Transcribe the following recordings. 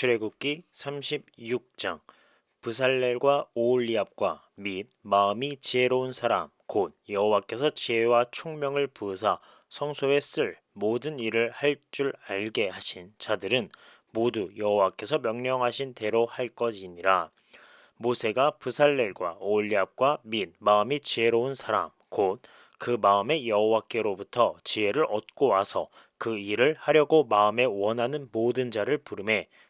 출애굽기 36장 브살렐과 오올리압과 및 마음이 지혜로운 사람 곧 여호와께서 지혜와 총명을 부으사 성소에 쓸 모든 일을 할 줄 알게 하신 자들은 모두 여호와께서 명령하신 대로 할 것이니라. 모세가 브살렐과 오올리압과 및 마음이 지혜로운 사람 곧 그 마음에 여호와께로부터 지혜를 얻고 와서 그 일을 하려고 마음에 원하는 모든 자를 부르매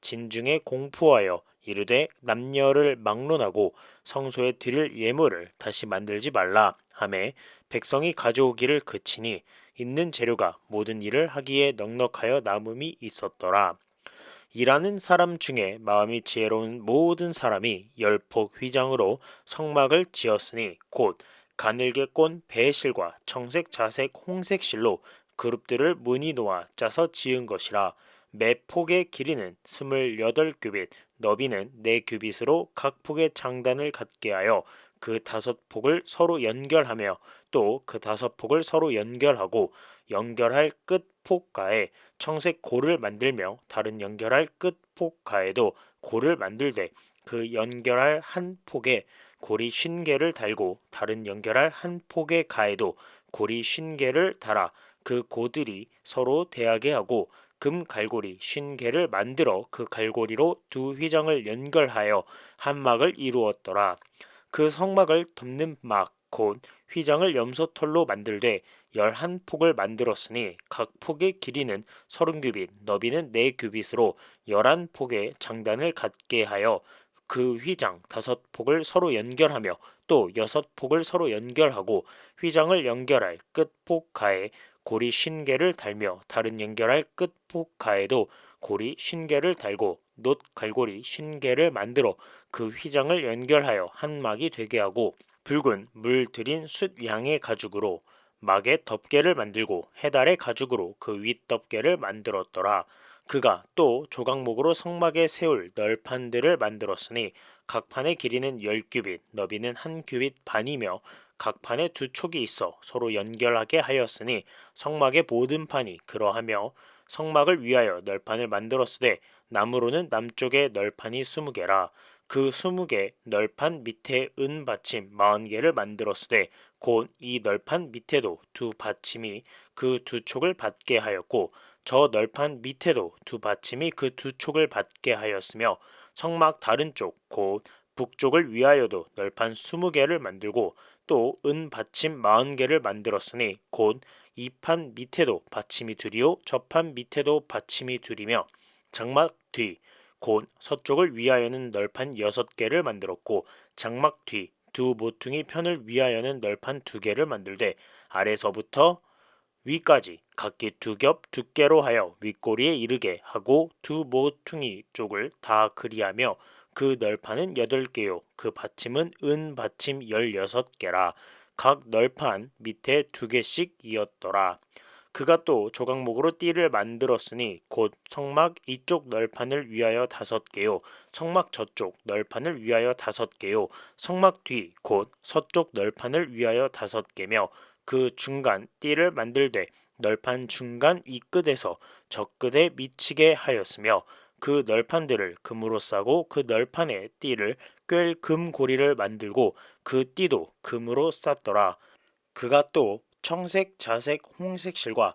진중에 공포하여 이르되 남녀를 막론하고 성소에 드릴 예물을 다시 만들지 말라 하매 백성이 가져오기를 그치니 있는 재료가 모든 일을 하기에 넉넉하여 남음이 있었더라. 일하는 사람 중에 마음이 지혜로운 모든 사람이 열폭 휘장으로 성막을 지었으니 곧 가늘게 꼰 배실과 청색 자색 홍색 실로 그룹들을 무늬 놓아 짜서 지은 것이라 매 폭의 길이는 스물여덟 규빗 너비는 네 규빗으로 각 폭의 장단을 갖게 하여 그 다섯 폭을 서로 연결하며 또 그 다섯 폭을 서로 연결하고 연결할 끝 폭가에 청색 고를 만들며 다른 연결할 끝 폭가에도 고를 만들되 그 연결할 한 폭에 고리 쉰 개를 달고 다른 연결할 한 폭의 가에도 고리 쉰 개를 달아 그 고들이 서로 대하게 하고 금 갈고리 쉰 개를 만들어 그 갈고리로 두 휘장을 연결하여 한 막을 이루었더라. 그 성막을 덮는 막 곧 휘장을 염소털로 만들되 열한 폭을 만들었으니 각 폭의 길이는 서른 규빗, 너비는 네 규빗으로 열한 폭의 장단을 갖게 하여 그 휘장 다섯 폭을 서로 연결하며 또 여섯 폭을 서로 연결하고 휘장을 연결할 끝폭 가에 고리 쉰 개를 달며 다른 연결할 끝폭 가에도 고리 쉰 개를 달고 놋 갈고리 쉰 개를 만들어 그 휘장을 연결하여 한 막이 되게 하고 붉은 물 들인 숫 양의 가죽으로 막의 덮개를 만들고 해달의 가죽으로 그 윗덮개를 만들었더라. 그가 또 조각목으로 성막에 세울 널판들을 만들었으니 각 판의 길이는 열 규빗, 너비는 한 규빗 반이며 각 판에 두 촉이 있어 서로 연결하게 하였으니 성막의 모든 판이 그러하며 성막을 위하여 널판을 만들었으되 나무로는 남쪽에 널판이 스무 개라 그 스무 개 널판 밑에 은 받침 마흔 개를 만들었으되 곧 이 널판 밑에도 두 받침이 그 두 촉을 받게 하였고 저 널판 밑에도 두 받침이 그 두 촉을 받게 하였으며 성막 다른 쪽 곧 북쪽을 위하여도 널판 스무 개를 만들고 또 은 받침 마흔 개를 만들었으니 곧 이 판 밑에도 받침이 둘이요 저 판 밑에도 받침이 둘이며 장막 뒤 곧 서쪽을 위하여는 널판 여섯 개를 만들었고 장막 뒤 두 모퉁이 편을 위하여는 널판 두 개를 만들되 아래서부터 위까지 각기 두 겹 두께로 하여 윗꼬리에 이르게 하고 두 모퉁이 쪽을 다 그리하며 그 널판은 여덟 개요. 그 받침은 은 받침 열여섯 개라. 각 널판 밑에 두 개씩 이었더라. 그가 또 조각목으로 띠를 만들었으니 곧 성막 이쪽 널판을 위하여 다섯 개요. 성막 저쪽 널판을 위하여 다섯 개요. 성막 뒤 곧 서쪽 널판을 위하여 다섯 개며 그 중간 띠를 만들되 널판 중간 이 끝에서 저 끝에 미치게 하였으며 그 널판들을 금으로 싸고 그 널판에 띠를 꿰 금고리를 만들고 그 띠도 금으로 쌌더라. 그가 또 청색, 자색, 홍색 실과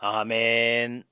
아멘.